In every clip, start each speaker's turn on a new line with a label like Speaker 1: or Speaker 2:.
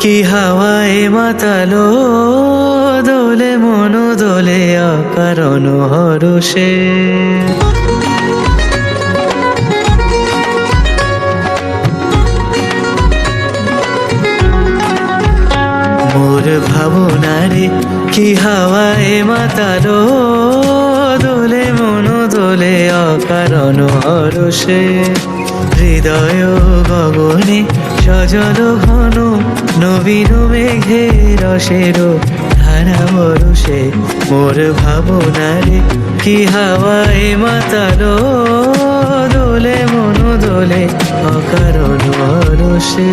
Speaker 1: কি হাওয়ায় মাতালো? দোলে মন, দোলে অকারণ হরষে। মোর ভাবনারে কি হাওয়ায় মাতালো? দোলে মন, দোলে অকারণ হরষে। হৃদয় গগনে সজল ঘন নবীন মেঘে রসের ধারা বরসে মোর ভাবনারে কি হাওয়ায় মাতালো দোলে, মন দোলে অকারণ হরষে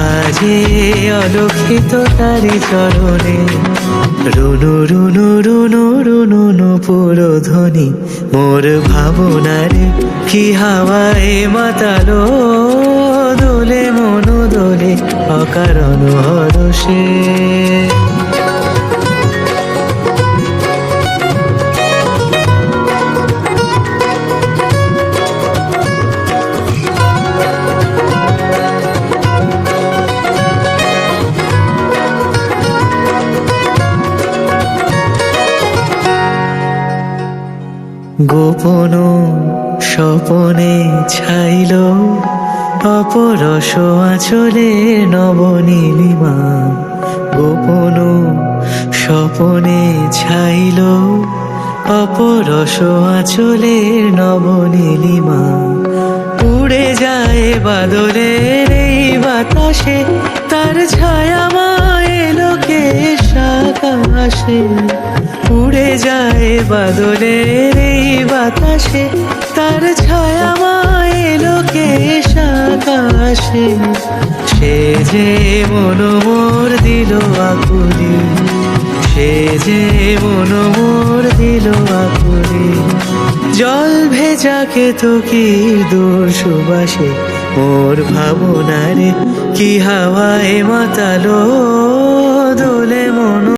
Speaker 1: বাজে অলক্ষিত তারি চরণে, রুনু রুনু রুনু রুনু নুপুর ধ্বনি মোর ভাবনারে কি হাওয়ায় মাতালো দোলে, মনো দোলে, অকারণ হরষে গোপন স্বপনে ছাইল, অপরস আচলে নবনীলিমা। গোপন স্বপনে ছাইল, অপরস আচলে নবনীলিমা। উড়ে যায় বাদলের এই বাতাসে, তার ছায়া মায়ে লোকে আকাশে উড়ে যায় বাদলের এই বাতাসে, তার ছায়া মায়ে লোকে আকাশে সে যে মন মোর দিল আকুলি, সে যে মন মোর দিল আকুলি। জল ভেজাকে তো কি দূর সুবাসে মোর ভাবনারে কি হাওয়ায় মাতালো দোলে মন।